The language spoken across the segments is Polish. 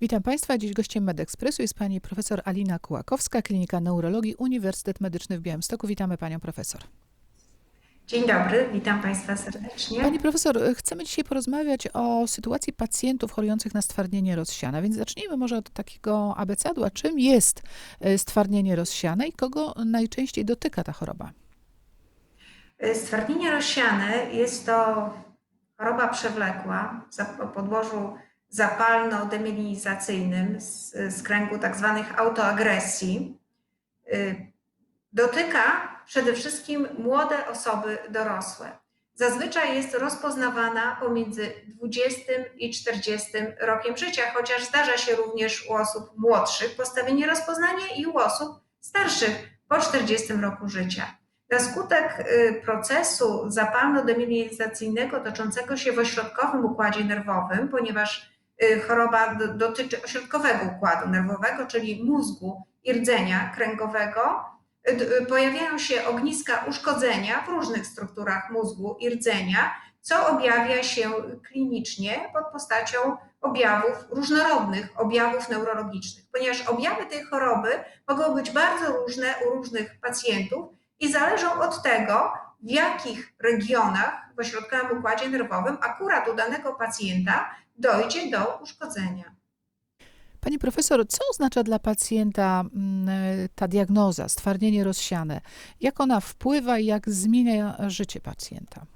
Witam Państwa. Dziś gościem MedEkspresu jest pani profesor Alina Kułakowska, Klinika Neurologii, Uniwersytet Medyczny w Białymstoku. Witamy panią profesor. Dzień dobry, witam Państwa serdecznie. Pani profesor, chcemy dzisiaj porozmawiać o sytuacji pacjentów chorujących na stwardnienie rozsiana, więc zacznijmy może od takiego abecadła. Czym jest e, stwardnienie rozsiane i kogo najczęściej dotyka ta choroba? Stwardnienie rozsiane jest to choroba przewlekła o podłożu zapalno-demilinizacyjnym z, z kręgu tak zwanych autoagresji. Y, dotyka przede wszystkim młode osoby dorosłe. Zazwyczaj jest rozpoznawana pomiędzy 20 i 40 rokiem życia, chociaż zdarza się również u osób młodszych postawienie rozpoznania i u osób starszych po 40 roku życia. Na skutek y, procesu zapalno-demilinizacyjnego toczącego się w ośrodkowym układzie nerwowym, ponieważ choroba dotyczy ośrodkowego układu nerwowego, czyli mózgu i rdzenia kręgowego, y, pojawiają się ogniska uszkodzenia w różnych strukturach mózgu i rdzenia, co objawia się klinicznie pod postacią objawów różnorodnych, objawów neurologicznych, ponieważ objawy tej choroby mogą być bardzo różne u różnych pacjentów i zależą od tego, w jakich regionach w ośrodkowym układzie nerwowym akurat u danego pacjenta dojdzie do uszkodzenia. Pani profesor, co oznacza dla pacjenta mm, ta diagnoza, stwardnienie rozsiane? Jak ona wpływa i jak zmienia życie pacjenta?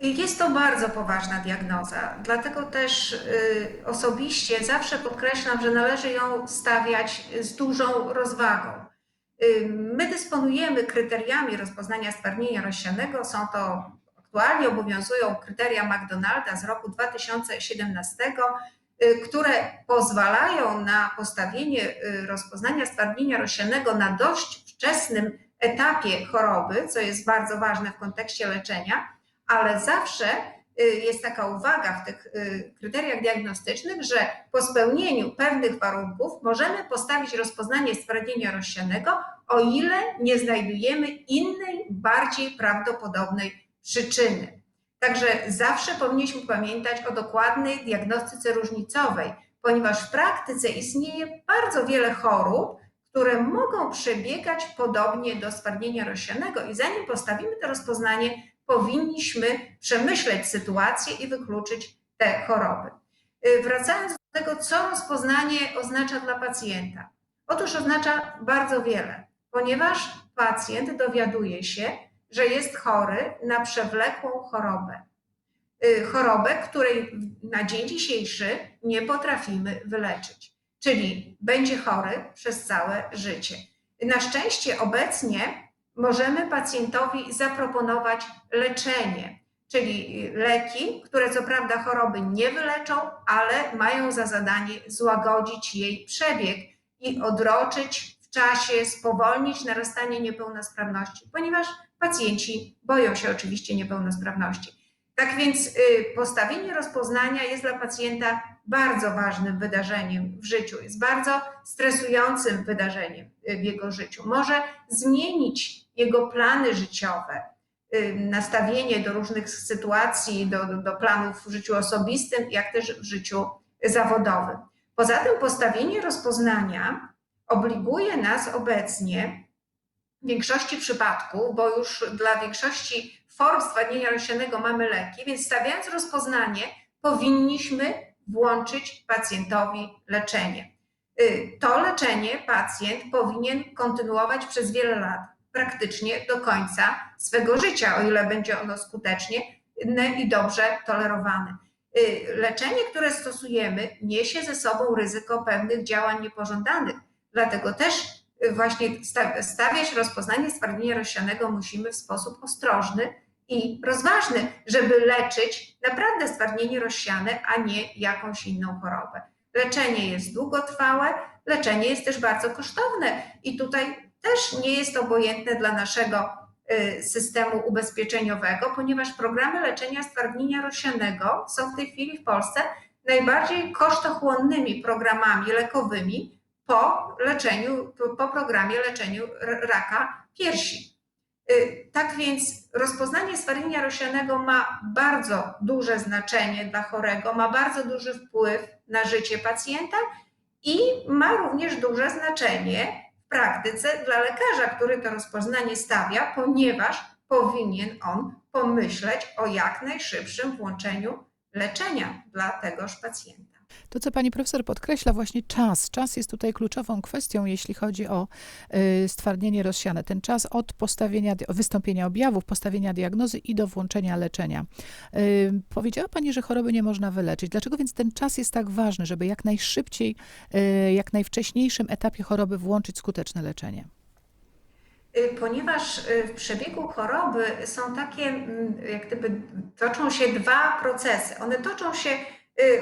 Jest to bardzo poważna diagnoza, dlatego też y, osobiście zawsze podkreślam, że należy ją stawiać z dużą rozwagą. My dysponujemy kryteriami rozpoznania stwardnienia rozsianego. Są to aktualnie obowiązują kryteria McDonalda z roku 2017, y, które pozwalają na postawienie y, rozpoznania stwardnienia rozsianego na dość wczesnym etapie choroby, co jest bardzo ważne w kontekście leczenia, ale zawsze Y, jest taka uwaga w tych kryteriach diagnostycznych, że po spełnieniu pewnych warunków możemy postawić rozpoznanie stwardnienia rozsianego, o ile nie znajdujemy innej, bardziej prawdopodobnej przyczyny. Także zawsze powinniśmy pamiętać o dokładnej diagnostyce różnicowej, ponieważ w praktyce istnieje bardzo wiele chorób, które mogą przebiegać podobnie do stwardnienia rozsianego i zanim postawimy to rozpoznanie, powinniśmy przemyśleć sytuację i wykluczyć te choroby. Y, wracając do tego, co rozpoznanie oznacza dla pacjenta. Otóż oznacza bardzo wiele, ponieważ pacjent dowiaduje się, że jest chory na przewlekłą chorobę. Y, chorobę, której na dzień dzisiejszy nie potrafimy wyleczyć, czyli będzie chory przez całe życie. Na szczęście obecnie możemy pacjentowi zaproponować leczenie, czyli leki, które co prawda choroby nie wyleczą, ale mają za zadanie złagodzić jej przebieg i odroczyć czasie, spowolnić narastanie niepełnosprawności, ponieważ pacjenci boją się oczywiście niepełnosprawności. Tak więc y, postawienie rozpoznania jest dla pacjenta bardzo ważnym wydarzeniem w życiu, jest bardzo stresującym wydarzeniem y, w jego życiu. Może zmienić jego plany życiowe, y, nastawienie do różnych sytuacji, do, do planów w życiu osobistym, jak też w życiu zawodowym. Poza tym postawienie rozpoznania obliguje nas obecnie w większości przypadków, bo już dla większości form stwardnienia roślinnego mamy leki, więc stawiając rozpoznanie, powinniśmy włączyć pacjentowi leczenie. Y, to leczenie pacjent powinien kontynuować przez wiele lat, praktycznie do końca swego życia, o ile będzie ono skutecznie i dobrze tolerowane. Y, leczenie, które stosujemy, niesie ze sobą ryzyko pewnych działań niepożądanych, dlatego też właśnie stawiać rozpoznanie stwardnienia rozsianego musimy w sposób ostrożny i rozważny, żeby leczyć naprawdę stwardnienie rozsiane, a nie jakąś inną chorobę. Leczenie jest długotrwałe, leczenie jest też bardzo kosztowne i tutaj też nie jest obojętne dla naszego y, systemu ubezpieczeniowego, ponieważ programy leczenia stwardnienia rozsianego są w tej chwili w Polsce najbardziej kosztochłonnymi programami lekowymi, po leczeniu, po programie leczeniu raka piersi. Y, tak więc rozpoznanie stwardnienia rozsianego ma bardzo duże znaczenie dla chorego, ma bardzo duży wpływ na życie pacjenta i ma również duże znaczenie w praktyce dla lekarza, który to rozpoznanie stawia, ponieważ powinien on pomyśleć o jak najszybszym włączeniu leczenia dla tegoż pacjenta. To, co pani profesor podkreśla, właśnie czas. Czas jest tutaj kluczową kwestią, jeśli chodzi o y, stwardnienie rozsiane. Ten czas od postawienia, wystąpienia objawów, postawienia diagnozy i do włączenia leczenia. Y, powiedziała pani, że choroby nie można wyleczyć. Dlaczego więc ten czas jest tak ważny, żeby jak najszybciej, y, jak najwcześniejszym etapie choroby włączyć skuteczne leczenie? Ponieważ w przebiegu choroby są takie, mm, jak gdyby toczą się dwa procesy. One toczą się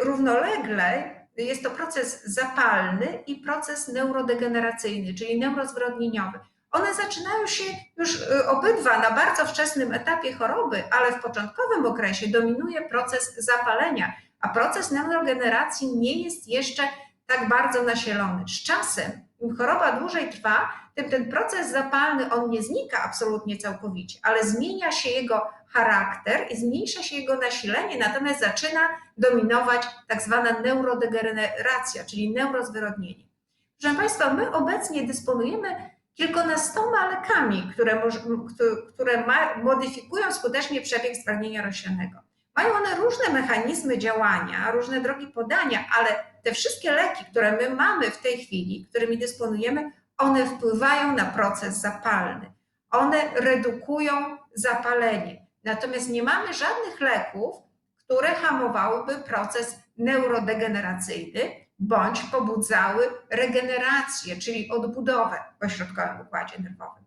równolegle. Jest to proces zapalny i proces neurodegeneracyjny, czyli neurozwyrodnieniowy. One zaczynają się już y, obydwa na bardzo wczesnym etapie choroby, ale w początkowym okresie dominuje proces zapalenia, a proces neurogeneracji nie jest jeszcze tak bardzo nasilony. Z czasem, im choroba dłużej trwa, tym ten proces zapalny, on nie znika absolutnie całkowicie, ale zmienia się jego charakter i zmniejsza się jego nasilenie, natomiast zaczyna dominować tak zwana neurodegeneracja, czyli neurozwyrodnienie. Proszę Państwa, my obecnie dysponujemy kilkunastoma lekami, które, które ma, modyfikują skutecznie przebieg stwardnienia rozsianego. Mają one różne mechanizmy działania, różne drogi podania, ale te wszystkie leki, które my mamy w tej chwili, którymi dysponujemy, one wpływają na proces zapalny. One redukują zapalenie. Natomiast nie mamy żadnych leków, które hamowałyby proces neurodegeneracyjny bądź pobudzały regenerację, czyli odbudowę w ośrodkowym układzie nerwowym.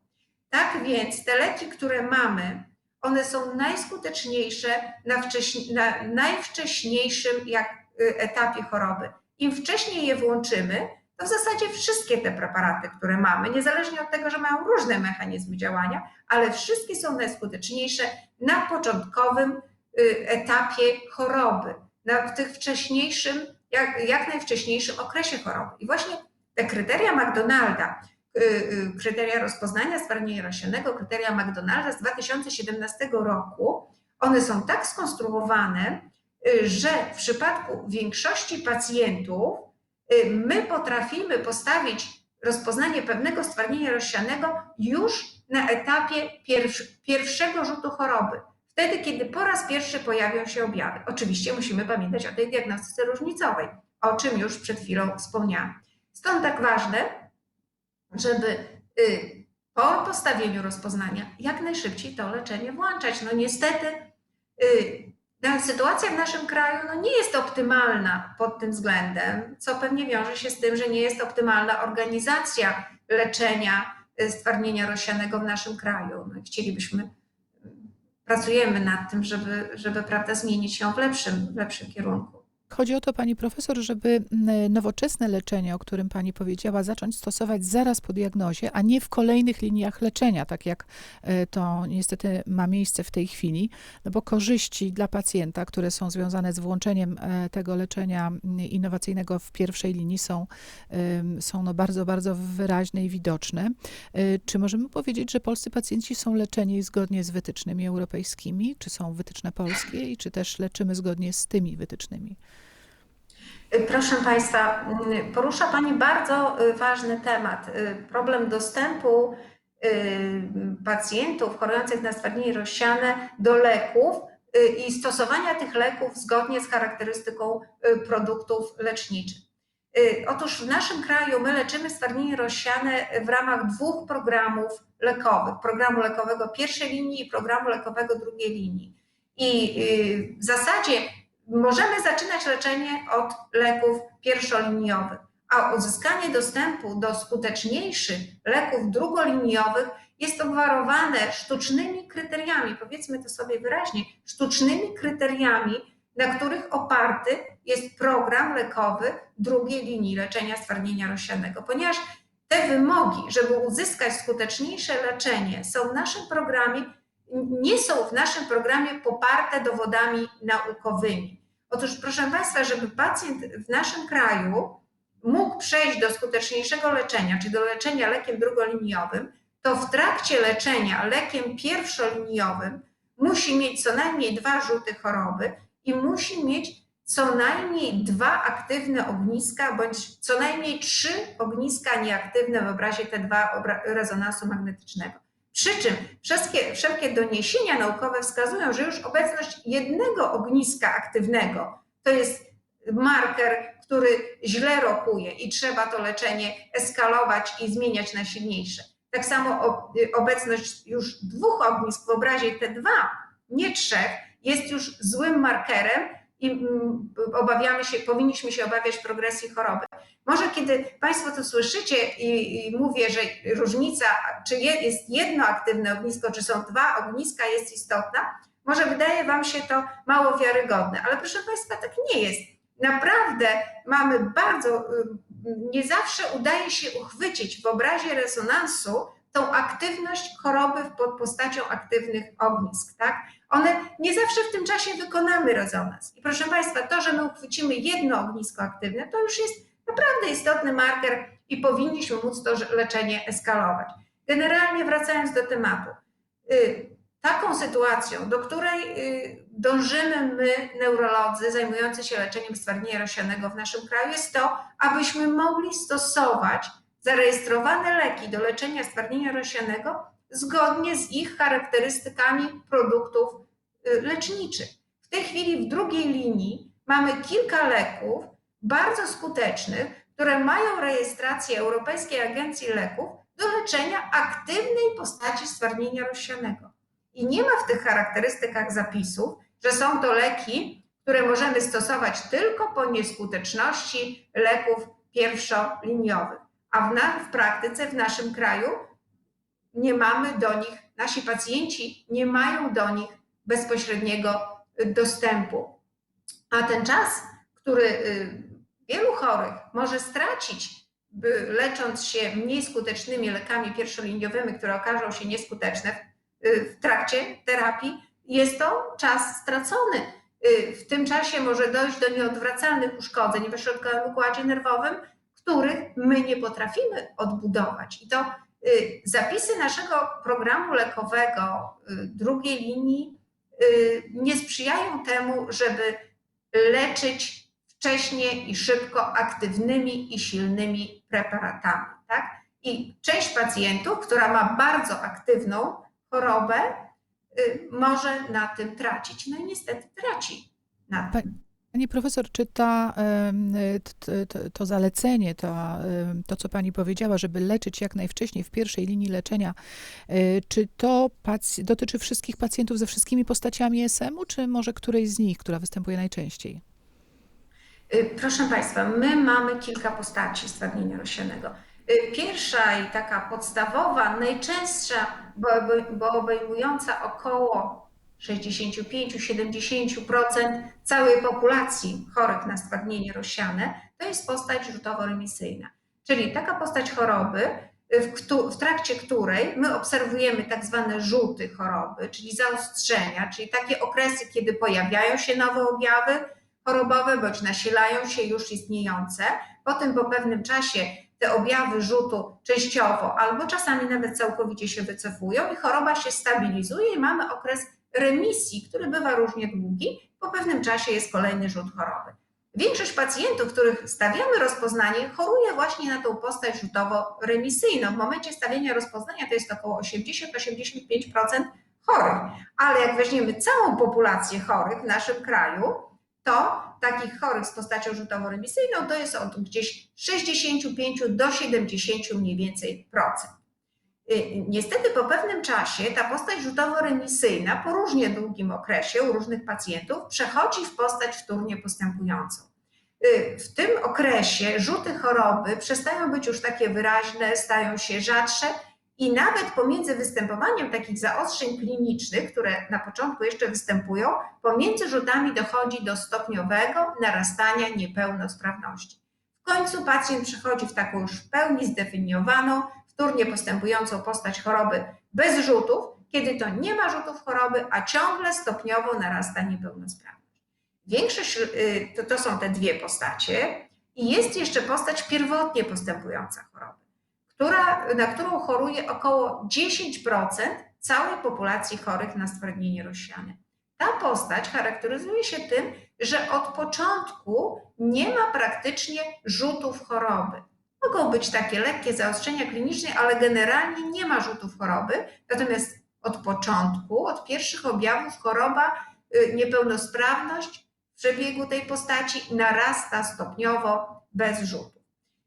Tak więc te leki, które mamy, one są najskuteczniejsze na, na najwcześniejszym jak, y, etapie choroby. Im wcześniej je włączymy, w zasadzie wszystkie te preparaty, które mamy, niezależnie od tego, że mają różne mechanizmy działania, ale wszystkie są najskuteczniejsze na początkowym y, etapie choroby, na w tych wcześniejszym, jak, jak najwcześniejszym okresie choroby. I właśnie te kryteria McDonalda, y, y, kryteria rozpoznania stwardnienia rozsianego, kryteria McDonalda z 2017 roku, one są tak skonstruowane, że w przypadku większości pacjentów my potrafimy postawić rozpoznanie pewnego stwardnienia rozsianego już na etapie pierwsz, pierwszego rzutu choroby. Wtedy, kiedy po raz pierwszy pojawią się objawy. Oczywiście musimy pamiętać o tej diagnostyce różnicowej, o czym już przed chwilą wspomniałam. Stąd tak ważne, żeby y, po postawieniu rozpoznania jak najszybciej to leczenie włączać. No niestety y, sytuacja w naszym kraju no, nie jest optymalna pod tym względem, co pewnie wiąże się z tym, że nie jest optymalna organizacja leczenia y, stwardnienia rozsianego w naszym kraju. No, chcielibyśmy, pracujemy nad tym, żeby, żeby prawda, zmienić ją w lepszym, w lepszym kierunku. Chodzi o to, pani profesor, żeby nowoczesne leczenie, o którym pani powiedziała, zacząć stosować zaraz po diagnozie, a nie w kolejnych liniach leczenia, tak jak e, to niestety ma miejsce w tej chwili, no bo korzyści dla pacjenta, które są związane z włączeniem e, tego leczenia innowacyjnego w pierwszej linii są, są no bardzo, bardzo wyraźne i widoczne. E, Czy możemy powiedzieć, że polscy pacjenci są leczeni zgodnie z wytycznymi europejskimi? Czy są wytyczne polskie i czy też leczymy zgodnie z tymi wytycznymi? Proszę Państwa, mm, porusza Pani bardzo y, ważny temat. y, Problem dostępu y, pacjentów chorujących na stwardnienie rozsiane do leków i stosowania tych leków zgodnie z charakterystyką produktów leczniczych. Otóż w naszym kraju my leczymy stwardnienie rozsiane w ramach dwóch programów lekowych. Programu lekowego pierwszej linii i programu lekowego drugiej linii. I w zasadzie możemy zaczynać leczenie od leków pierwszoliniowych, a uzyskanie dostępu do skuteczniejszych leków drugoliniowych jest obwarowane sztucznymi kryteriami, powiedzmy to sobie wyraźnie, sztucznymi kryteriami, na których oparty jest program lekowy drugiej linii leczenia stwardnienia rozsianego, ponieważ te wymogi, żeby uzyskać skuteczniejsze leczenie, są w naszym programie, nie są w naszym programie poparte dowodami naukowymi. Otóż, proszę Państwa, żeby pacjent w naszym kraju mógł przejść do skuteczniejszego leczenia, czy do leczenia lekiem drugoliniowym, to w trakcie leczenia lekiem pierwszoliniowym musi mieć co najmniej dwa rzuty choroby i musi mieć co najmniej dwa aktywne ogniska, bądź co najmniej trzy ogniska nieaktywne w obrazie T2 obra- rezonansu magnetycznego. Przy czym wszystkie, wszelkie doniesienia naukowe wskazują, że już obecność jednego ogniska aktywnego to jest marker, który źle rokuje i trzeba to leczenie eskalować i zmieniać na silniejsze. Tak samo o- obecność już dwóch ognisk w obrazie T2, nie trzech, jest już złym markerem i mm, obawiamy się, powinniśmy się obawiać progresji choroby. Może kiedy Państwo to słyszycie i, i mówię, że różnica, czy je, jest jedno aktywne ognisko, czy są dwa ogniska, jest istotna, może wydaje Wam się to mało wiarygodne, ale proszę Państwa, tak nie jest. Naprawdę mamy bardzo, y, nie zawsze udaje się uchwycić w obrazie rezonansu tą aktywność choroby pod postacią aktywnych ognisk, tak? One nie zawsze w tym czasie wykonamy rezonans. I proszę Państwa, to, że my uchwycimy jedno ognisko aktywne, to już jest naprawdę istotny marker i powinniśmy móc to leczenie eskalować. Generalnie wracając do tematu, y, taką sytuacją, do której y, dążymy my, neurolodzy zajmujący się leczeniem stwardnienia rozsianego w naszym kraju, jest to, abyśmy mogli stosować zarejestrowane leki do leczenia stwardnienia rozsianego zgodnie z ich charakterystykami produktów y, leczniczych. W tej chwili w drugiej linii mamy kilka leków bardzo skutecznych, które mają rejestrację Europejskiej Agencji Leków do leczenia aktywnej postaci stwardnienia rozsianego. I nie ma w tych charakterystykach zapisów, że są to leki, które możemy stosować tylko po nieskuteczności leków pierwszoliniowych. A w, na, w praktyce w naszym kraju nie mamy do nich, nasi pacjenci nie mają do nich bezpośredniego dostępu. A ten czas, który y, wielu chorych może stracić, lecząc się mniej skutecznymi lekami pierwszoliniowymi, które okażą się nieskuteczne w, y, trakcie terapii, jest to czas stracony. Y, W tym czasie może dojść do nieodwracalnych uszkodzeń w ośrodkowym układzie nerwowym, których my nie potrafimy odbudować. I to zapisy naszego programu lekowego drugiej linii nie sprzyjają temu, żeby leczyć wcześnie i szybko aktywnymi i silnymi preparatami. Tak? I część pacjentów, która ma bardzo aktywną chorobę, może na tym tracić. No i niestety traci na tym. Pani profesor, czy ta, to, to, zalecenie, to, to, co pani powiedziała, żeby leczyć jak najwcześniej w pierwszej linii leczenia, czy to dotyczy wszystkich pacjentów ze wszystkimi postaciami SM-u, czy może którejś z nich, która występuje najczęściej? Proszę Państwa, my mamy kilka postaci stwardnienia rozsianego. Pierwsza i taka podstawowa, najczęstsza, bo obejmująca około 65-70% całej populacji chorych na stwardnienie rozsiane, to jest postać rzutowo-remisyjna. Czyli taka postać choroby, w, trakcie której my obserwujemy tak zwane rzuty choroby, czyli zaostrzenia, czyli takie okresy, kiedy pojawiają się nowe objawy chorobowe bądź nasilają się już istniejące. Potem po pewnym czasie te objawy rzutu częściowo albo czasami nawet całkowicie się wycofują i choroba się stabilizuje i mamy okres remisji, który bywa różnie długi. Po pewnym czasie jest kolejny rzut choroby. Większość pacjentów, których stawiamy rozpoznanie, choruje właśnie na tą postać rzutowo-remisyjną. W momencie stawienia rozpoznania to jest około 80-85% chorych. Ale jak weźmiemy całą populację chorych w naszym kraju, to takich chorych z postacią rzutowo-remisyjną to jest od gdzieś 65 do 70 mniej więcej procent. Niestety po pewnym czasie ta postać rzutowo-remisyjna po różnie długim okresie u różnych pacjentów przechodzi w postać wtórnie postępującą. W tym okresie rzuty choroby przestają być już takie wyraźne, stają się rzadsze i nawet pomiędzy występowaniem takich zaostrzeń klinicznych, które na początku jeszcze występują, pomiędzy rzutami dochodzi do stopniowego narastania niepełnosprawności. W końcu pacjent przechodzi w taką już w pełni zdefiniowaną, wtórnie postępującą postać choroby bez rzutów, kiedy to nie ma rzutów choroby, a ciągle stopniowo narasta niepełnosprawność. Większość to, to są te dwie postacie, i jest jeszcze postać pierwotnie postępująca choroby, która, na którą choruje około 10% całej populacji chorych na stwardnienie rozsiane. Ta postać charakteryzuje się tym, że od początku nie ma praktycznie rzutów choroby. Mogą być takie lekkie zaostrzenia kliniczne, ale generalnie nie ma rzutów choroby. Natomiast od początku, od pierwszych objawów choroba, y, niepełnosprawność w przebiegu tej postaci narasta stopniowo bez rzutów.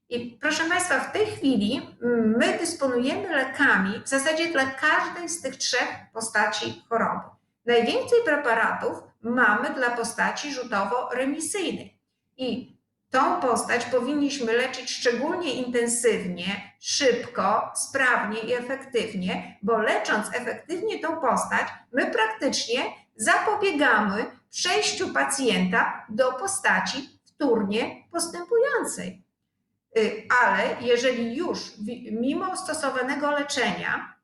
I proszę Państwa, w tej chwili mm, my dysponujemy lekami w zasadzie dla każdej z tych trzech postaci choroby. Najwięcej preparatów mamy dla postaci rzutowo-remisyjnej. I tą postać powinniśmy leczyć szczególnie intensywnie, szybko, sprawnie i efektywnie, bo lecząc efektywnie tą postać, my praktycznie zapobiegamy przejściu pacjenta do postaci wtórnie postępującej. Y, Ale jeżeli już mimo stosowanego leczenia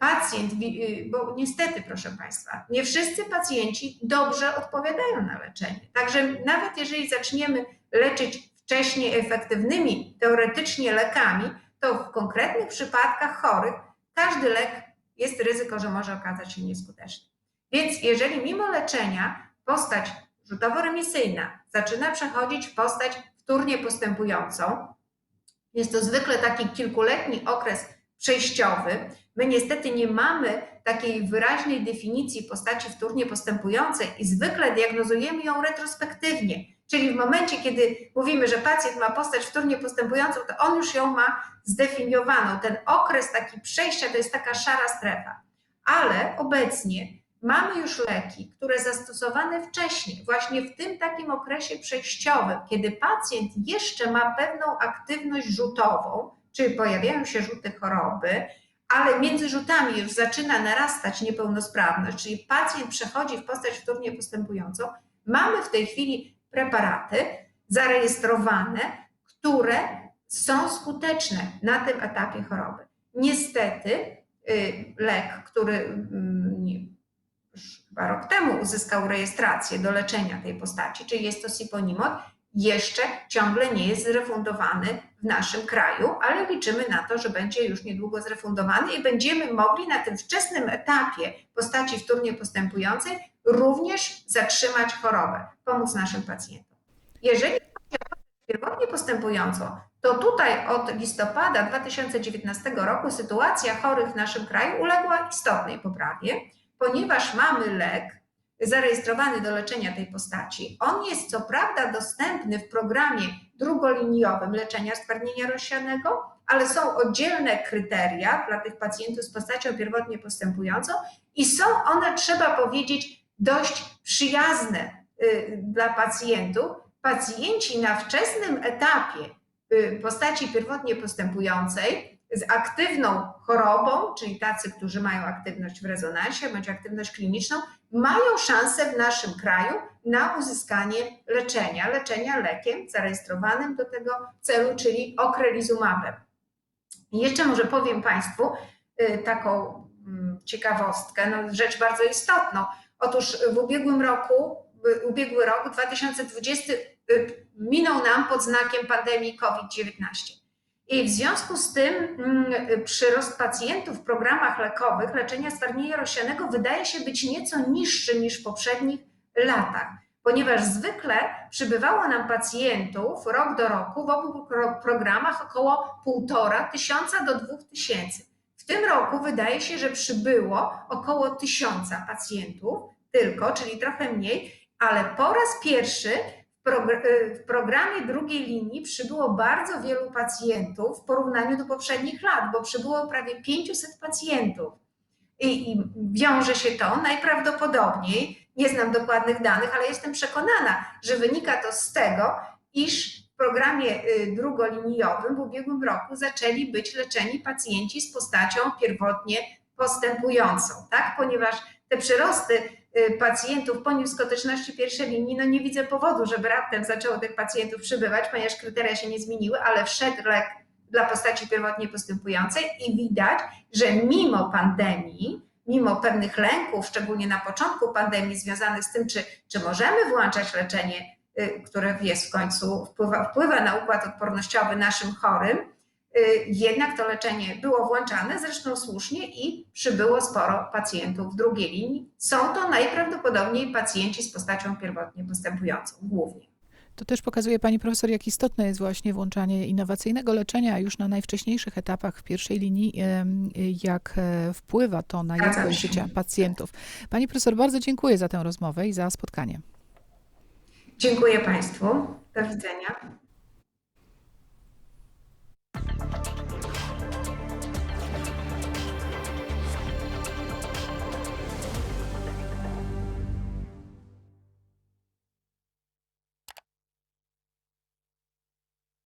pacjent, y, bo niestety, proszę Państwa, nie wszyscy pacjenci dobrze odpowiadają na leczenie. Także nawet jeżeli zaczniemy leczyć wcześniej efektywnymi teoretycznie lekami, to w konkretnych przypadkach chorych każdy lek jest ryzyko, że może okazać się nieskuteczny. Więc jeżeli mimo leczenia postać rzutowo-remisyjna zaczyna przechodzić w postać wtórnie postępującą, jest to zwykle taki kilkuletni okres przejściowy. My niestety nie mamy takiej wyraźnej definicji postaci wtórnie postępującej i zwykle diagnozujemy ją retrospektywnie. Czyli w momencie, kiedy mówimy, że pacjent ma postać wtórnie postępującą, to on już ją ma zdefiniowaną. Ten okres taki przejścia to jest taka szara strefa. Ale obecnie mamy już leki, które zastosowane wcześniej, właśnie w tym takim okresie przejściowym, kiedy pacjent jeszcze ma pewną aktywność rzutową, czyli pojawiają się rzuty choroby, ale między rzutami już zaczyna narastać niepełnosprawność, czyli pacjent przechodzi w postać wtórnie postępującą, mamy w tej chwili preparaty zarejestrowane, które są skuteczne na tym etapie choroby. Niestety y, lek, który mm, już chyba rok temu uzyskał rejestrację do leczenia tej postaci, czyli jest to Siponimod, jeszcze ciągle nie jest zrefundowany w naszym kraju, ale liczymy na to, że będzie już niedługo zrefundowany i będziemy mogli na tym wczesnym etapie postaci wtórnie postępującej również zatrzymać chorobę, pomóc naszym pacjentom. Jeżeli chodzi o pierwotnie postępującą, to tutaj od listopada 2019 roku sytuacja chorych w naszym kraju uległa istotnej poprawie, ponieważ mamy lek zarejestrowany do leczenia tej postaci. On jest co prawda dostępny w programie drugolinijowym leczenia stwardnienia rozsianego, ale są oddzielne kryteria dla tych pacjentów z postacią pierwotnie postępującą i są one, trzeba powiedzieć, dość przyjazne y, dla pacjentów. Pacjenci na wczesnym etapie y, postaci pierwotnie postępującej z aktywną chorobą, czyli tacy, którzy mają aktywność w rezonansie bądź aktywność kliniczną, mają szansę w naszym kraju na uzyskanie leczenia, leczenia lekiem zarejestrowanym do tego celu, czyli okrelizumabem. I jeszcze może powiem Państwu y, taką mm, ciekawostkę, no rzecz bardzo istotną. Otóż w ubiegłym roku, y, ubiegły rok 2020 y, minął nam pod znakiem pandemii COVID-19. I w związku z tym mm, przyrost pacjentów w programach lekowych leczenia stwardnienia rozsianego wydaje się być nieco niższy niż w poprzednich latach, ponieważ zwykle przybywało nam pacjentów rok do roku w obu pro- programach około 1,5 tysiąca do 2 tysięcy. W tym roku wydaje się, że przybyło około tysiąca pacjentów tylko, czyli trochę mniej, ale po raz pierwszy y, w programie drugiej linii przybyło bardzo wielu pacjentów w porównaniu do poprzednich lat, bo przybyło prawie 500 pacjentów. I, I wiąże się to najprawdopodobniej, nie znam dokładnych danych, ale jestem przekonana, że wynika to z tego, iż w programie y, drugolinijowym w ubiegłym roku zaczęli być leczeni pacjenci z postacią pierwotnie postępującą, tak? Ponieważ te przyrosty pacjentów po niskoteczności pierwszej linii, no nie widzę powodu, żeby raptem zaczęło tych pacjentów przybywać, ponieważ kryteria się nie zmieniły, ale wszedł lek dla postaci pierwotnie postępującej i widać, że mimo pandemii, mimo pewnych lęków, szczególnie na początku pandemii związanych z tym, czy, czy możemy włączać leczenie, y, które jest w końcu, wpływa, wpływa na układ odpornościowy naszym chorym, y, jednak to leczenie było włączane, zresztą słusznie, i przybyło sporo pacjentów w drugiej linii. Są to najprawdopodobniej pacjenci z postacią pierwotnie postępującą, głównie. To też pokazuje pani profesor, jak istotne jest właśnie włączanie innowacyjnego leczenia już na najwcześniejszych etapach w pierwszej linii, jak e, wpływa to na jakość życia pacjentów. Pani profesor, bardzo dziękuję za tę rozmowę i za spotkanie. Dziękuję Państwu. Do widzenia.